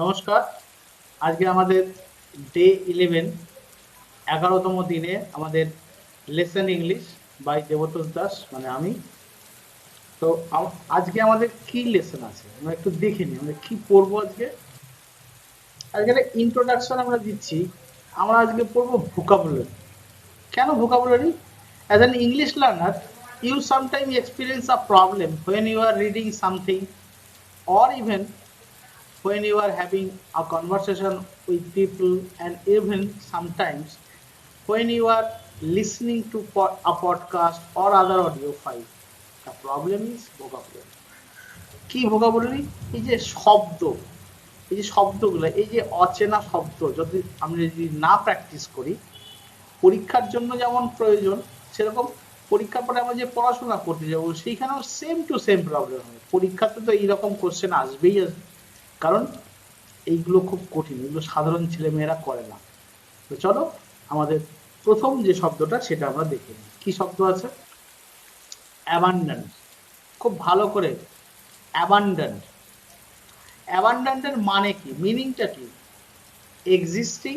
নমস্কার। আজকে আমাদের ডে ইলেভেন এগারোতম দিনে আমাদের lesson English by Debtosh Das মানে আমি। তো আজকে আমাদের কি লেসন আছে? আমরা একটু দেখে নিই, আমরা কি পড়ব আজকে? আজকে ইন্ট্রোডাকশন আমরা দিচ্ছি। আমরা আজকে পড়ব ভোকাবুলারি কেন vocabulary as an English learner you sometime experience a problem when you are reading something or even when you are having a conversation with people and even sometimes when you are listening to a podcast or other audio file the problem is vocabulary কি vocabulary এই যে শব্দ এই যে শব্দগুলো এই যে অচেনা শব্দ যদি আমরা যদি না প্র্যাকটিস করি পরীক্ষার জন্য যেমন প্রয়োজন সেরকম পরীক্ষার পরে আমরা যে পড়াশোনা করতে যাব সেইখানেও সেম টু সেম প্রবলেম হবে পরীক্ষাতে তো এইরকম কোশ্চেন আসবেই আসবে কারণ এইগুলো খুব কঠিন, এগুলো সাধারণ ছেলেমেয়েরা করে না। তো চলো, আমাদের প্রথম যে শব্দটা সেটা আমরা দেখে নিই। কি শব্দ আছে? অ্যাবান্ডেন্ট খুব ভালো করে। অ্যাবান্ডেন্ট অ্যাবান্ডেন্টের মানে কি? মিনিংটা কি? Existing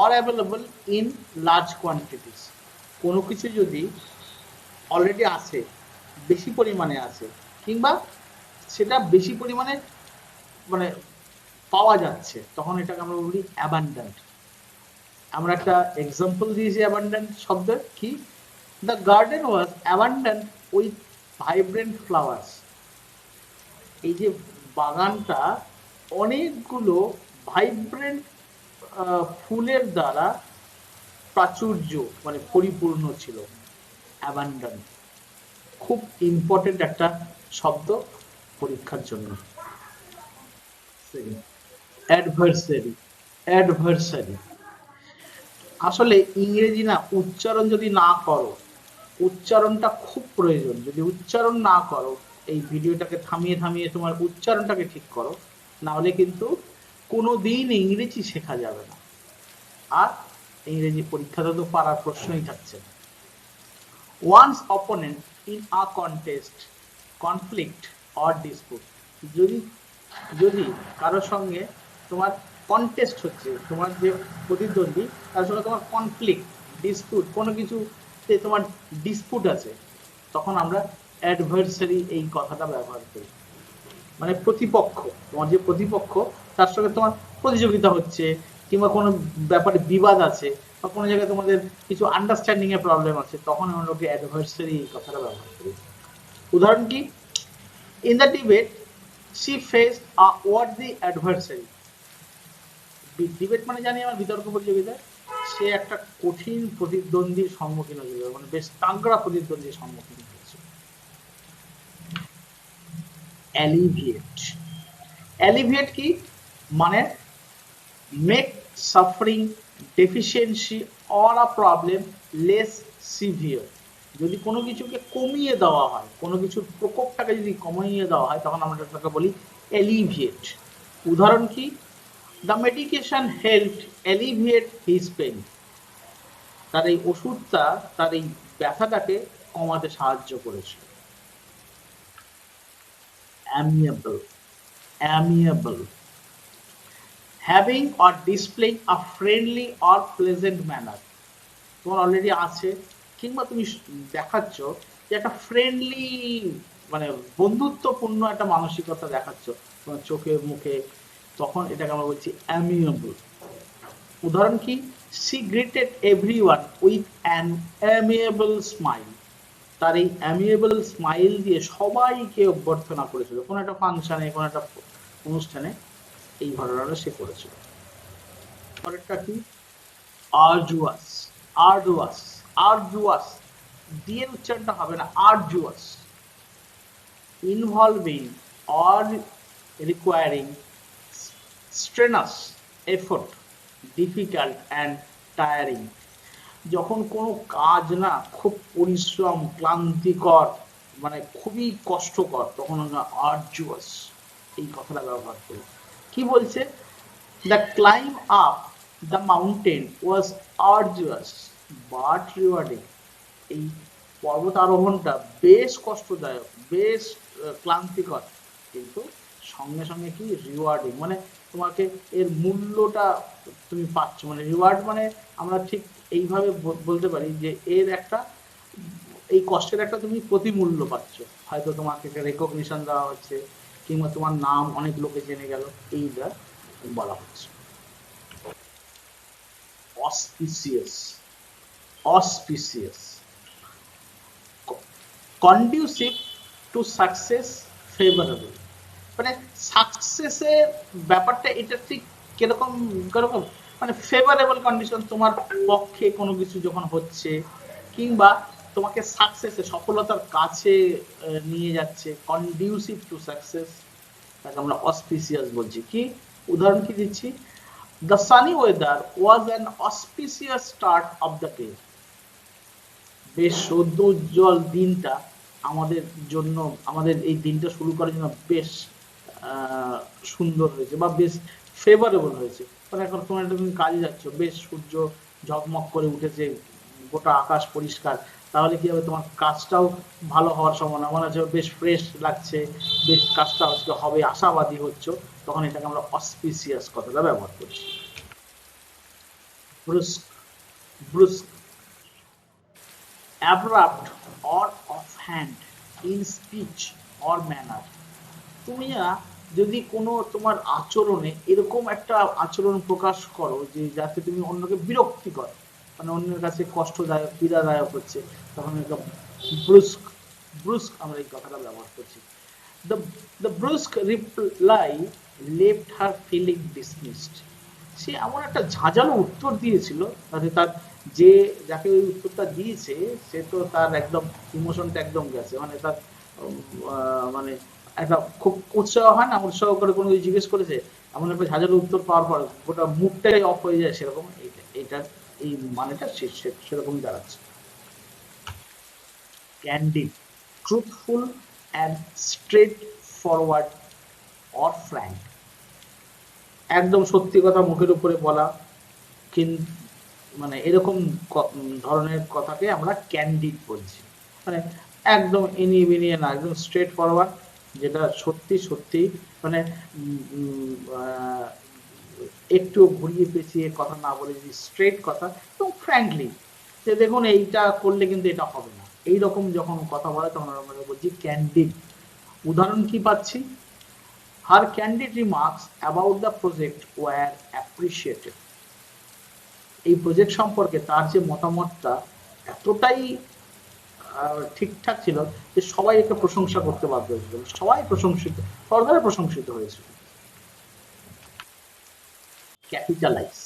or available in large quantities কোনো কিছু যদি অলরেডি আছে, বেশি পরিমাণে আছে, কিংবা সেটা বেশি পরিমাণে মানে পাওয়া যাচ্ছে, তখন এটাকে আমরা বলি অ্যাবান্ডেন্ট আমরা একটা এক্সাম্পল দিয়েছি অ্যাবান্ডেন্ট শব্দের, কি? The garden was abundant with vibrant flowers এই যে বাগানটা অনেকগুলো ভাইব্রেন্ট ফুলের দ্বারা প্রাচুর্য মানে পরিপূর্ণ ছিল অ্যাবান্ডন খুব ইম্পর্টেন্ট একটা শব্দ পরীক্ষার জন্য। অ্যাডভার্সারি অ্যাডভার্সারি আসলে ইংরেজি না, উচ্চারণ যদি না করো, উচ্চারণটা খুব প্রয়োজন। যদি উচ্চারণ না করো, এই ভিডিওটাকে থামিয়ে থামিয়ে তোমার উচ্চারণটাকে ঠিক করো না হলে কিন্তু কোনো দিন ইংরেজি শেখা যাবে না। আর ইংরেজি পরীক্ষাতে তো পারার প্রশ্নই থাকছে না। One's opponent in a contest, conflict or dispute, যদি যদি কারোর সঙ্গে তোমার কন্টেস্ট হচ্ছে, তোমার যে প্রতিদ্বন্দ্বী, তার সঙ্গে তোমার কনফ্লিক্ট ডিসপুট কোনো কিছুতে তোমার ডিসপুট আছে, তখন আমরা অ্যাডভার্সারি এই কথাটা ব্যবহার করি। মানে প্রতিপক্ষ, তোমার যে প্রতিপক্ষ, তার সঙ্গে তোমার প্রতিযোগিতা হচ্ছে, কিংবা কোনো ব্যাপারে বিবাদ আছে, বা কোনো জায়গায় তোমাদের কিছু আন্ডারস্ট্যান্ডিং এর প্রবলেম আছে, তখন আমরা লোকে অ্যাডভার্সারি এই কথাটা ব্যবহার করি। উদাহরণ কি? In the debate she face a worthy adversary debate মানে জানি আমার বিতর্ক প্রতিযোগিতা সে একটা কঠিন প্রতিদ্বন্দ্বীর সম্মুখীন হয়েছিল মানে বেশ তাগড়া প্রতিদ্বন্দ্বীর সম্মুখীন হয়েছিল। অ্যালিভিয়েট অ্যালিভিয়েট কি? মানে make suffering deficiency or a problem less severe যদি কোনো কিছুকে কমিয়ে দেওয়া হয়, কোনো কিছুর প্রকোপটাকে যদি কমিয়ে দেওয়া হয়, তখন আমরা তাকে বলি অ্যালিভিয়েট উদাহরণ কি? The medication help alleviate his pain তার এই ওষুধটা, তার এই ব্যথাটাকে কমাতে সাহায্য করেছে। Amiable amiable. Having or displaying a friendly or pleasant manner. তোমার অলরেডি আছে কিংবা তুমি দেখাচ্ছ যে একটা ফ্রেন্ডলি মানে বন্ধুত্বপূর্ণ একটা মানসিকতা দেখাচ্ছ তোমার চোখে, মুখে, তখন এটাকে আমরা বলছি অ্যামিয়েবল উদাহরণ কি? She greeted everyone with an amiable smile তার এই অ্যামিয়েবল স্মাইল দিয়ে সবাইকে অভ্যর্থনা করেছিল। কোনো একটা ফাংশনে, কোনো একটা অনুষ্ঠানে এই ঘটনাটা সে করেছিল। পরেরটা কি? আরজুয়াস আরজুয়াস আরজুয়াস দিয়ে উচ্চারণটা হবে না arduous involving or requiring strenuous, effort, difficult and tiring যখন কোনো কাজ না খুব পরিশ্রম, ক্লান্তিকর মানে খুবই কষ্টকর, তখন আমরা আর্জুয়াস এই কথাটা ব্যবহার করি। কি বলছে? The climb up the mountain was arduous but rewarding এই পর্বত আরোহণটা বেশ কষ্টদায়ক, বেশ ক্লান্তিকর। কিন্তু সঙ্গে সঙ্গে কি রিওয়ার্ডিং মানে তোমাকে এর মূল্যটা তুমি পাচ্ছ। মানে রিওয়ার্ড মানে আমরা ঠিক এইভাবে বলতে পারি যে এর একটা, এই কষ্টের একটা তুমি প্রতিমূল্য পাচ্ছ। হয়তো তোমাকে একটা রেকগনিশন দেওয়া হচ্ছে, কিংবা তোমার নাম অনেক লোকে জেনে গেল, এইটা বলা হচ্ছে। Auspicious auspicious. Conducive to success favorable. মানে সাকসেসের ব্যাপারটা এটা ঠিক কীরকম কীরকম? মানে ফেভারেবল কন্ডিশন তোমার পক্ষে কোনো কিছু যখন হচ্ছে, কিংবা তোমাকে সাকসেসে সফলতার কাছে নিয়ে যাচ্ছে কন্ডিউসিভ টু সাকসেস তাকে আমরা অসপিসিয়াস বলছি। কি? উদাহরণ কি দিচ্ছি? The sunny weather was an auspicious start of the day. বেশ সদ্য উজ্জ্বল দিনটা আমাদের জন্য, আমাদের এই দিনটা শুরু করার জন্য বেশ সুন্দর হয়েছে বা বেশ ফেভারেবল হয়েছে। মানে এখন তোমার একটা তুমি কাজে যাচ্ছ, বেশ সূর্য ঝকমক করে উঠেছে, গোটা আকাশ পরিষ্কার, তাহলে কি হবে? তোমার কাজটাও ভালো হওয়ার সম্ভাবনা। মনে হচ্ছে বেশ ফ্রেশ লাগছে, বেশ কাজটা আজকে হবে, আশাবাদী হচ্ছে। তখন এটাকে আমরা অসপিসিয়াস কথাটা ব্যবহার করছি ব্রুস্ক ব্রুস্ক abrupt or offhand, in speech or manner. তুমি যদি কোনো তোমার আচরণে এরকম একটা আচরণ প্রকাশ করো যে, যাতে তুমি অন্যকে বিরক্তি করো মানে অন্যের কাছে কষ্টদায়ক, পীড়াদায়ক হচ্ছে, তখন এটা ব্রুস্ক ব্রুস্ক আমরা এই কথাটা ব্যবহার করছি। The brusque reply left her feeling dismissed. সে এমন একটা ঝাঁঝালো উত্তর দিয়েছিল, তাতে তার যে যাকে ওই উত্তরটা দিয়েছে সে তো তার একদম ইমোশনটা একদম গেছে। মানে তার মানে একটা খুব উৎসাহ হয় না? উৎসাহ করে কোনো জিজ্ঞেস করেছে? এমন একটা ঝাঁঝালো উত্তর পাওয়ার পর গোটা মুখটাই অফ হয়ে যায় সেরকম। এইটা- এইটার এই মানেটা সে সে- সেরকমই দাঁড়াচ্ছে। Candid, truthful, and straightforward or frank. একদম সত্যি কথা মুখের উপরে বলা কিন- মানে এরকম ধরনের কথাকে আমরা ক্যান্ডিড বলছি। মানে একদম এনিয়ে না, একদম স্ট্রেট ফরওয়ার্ড যেটা সত্যি সত্যি মানে একটু ঘুরিয়ে পেঁচিয়ে কথা না বলে যদি স্ট্রেট কথা এবং ফ্র্যাঙ্কলি যে দেখুন এইটা করলে কিন্তু এটা হবে না। এই রকম যখন কথা বলে, তখন আমরা বলছি ক্যান্ডিড উদাহরণ কি পাচ্ছি? Her candid remarks about the project were appreciated এই প্রজেক্ট সম্পর্কে তার যে মতামতটা এতটাই ঠিকঠাক ছিল যে সবাই একে প্রশংসা করতে বাধ্য হয়েছিল সবাই প্রশংসিত সরকারে প্রশংসিত হয়েছিল ক্যাপিটালাইজ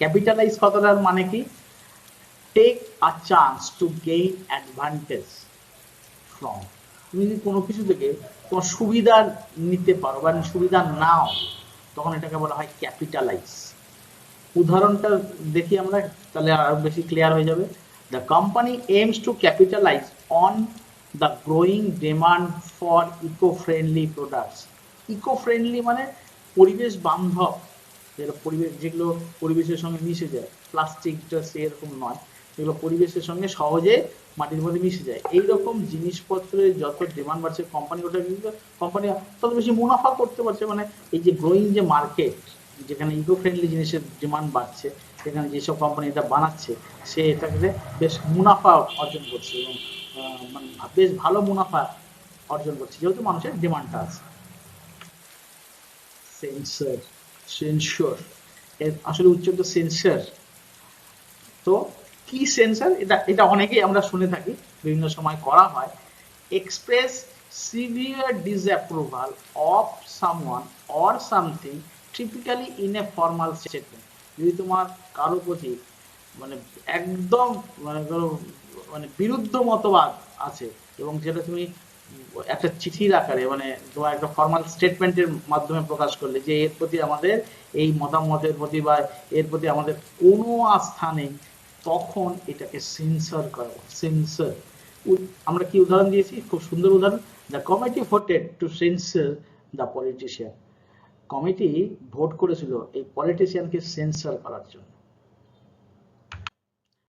ক্যাপিটালাইজ কথাটার মানে কি? Take a chance to gain advantage from তুমি যদি কোনো কিছু থেকে তোমার সুবিধা নিতে পারো বা সুবিধা নাও, তখন এটাকে বলা হয় ক্যাপিটালাইজ উদাহরণটা দেখি আমরা, তাহলে আরও বেশি ক্লিয়ার হয়ে যাবে। The company aims to capitalize on the growing demand for eco friendly products eco friendly মানে পরিবেশ বান্ধব, যেগুলো পরিবেশ, যেগুলো পরিবেশের সঙ্গে মিশে যায়। প্লাস্টিকটা সেরকম নয় সেগুলো পরিবেশের সঙ্গে সহজে মাটির মধ্যে মিশে যায়। এই রকম জিনিসপত্রের যত ডিমান্ড বাড়ছে কোম্পানি ওটা কিন্তু কোম্পানি তত বেশি মুনাফা করতে পারছে। মানে এই যে গ্রোয়িং যে মার্কেট যেখানে ইকো ফ্রেন্ডলি জিনিসের ডিমান্ড বাড়ছে সেখানে যেসব কোম্পানি এটা বানাচ্ছে, সে এটাকে বেশ মুনাফা অর্জন করছে এবং মানে বেশ ভালো মুনাফা অর্জন করছে, যেহেতু মানুষের ডিমান্ডটা আছে। সেন্সর সেন্সর এর আসলে উচ্চারণ সেন্সর তো কি সেন্সর এটা এটা অনেকেই আমরা শুনে থাকি, বিভিন্ন সময় করা হয়। Express severe disapproval of someone or something typically in a formal statement যদি তোমার কারও প্রতি মানে একদম মানে ধরো মানে বিরুদ্ধ মতবাদ আছে এবং যেটা তুমি একটা চিঠির আকারে মানে তোমার একটা ফর্মাল স্টেটমেন্টের মাধ্যমে প্রকাশ করলে যে এর প্রতি আমাদের এই মতামতের প্রতি বা এর প্রতি আমাদের কোনো আস্থা নেই, তখন এটাকে সেন্সর করা সেন্সর আমরা কি উদাহরণ দিয়েছি? খুব সুন্দর উদাহরণ। The committee voted to censure the politician committee vote করেছিল এই পলিটিশিয়ানকে সেন্সর করার জন্য।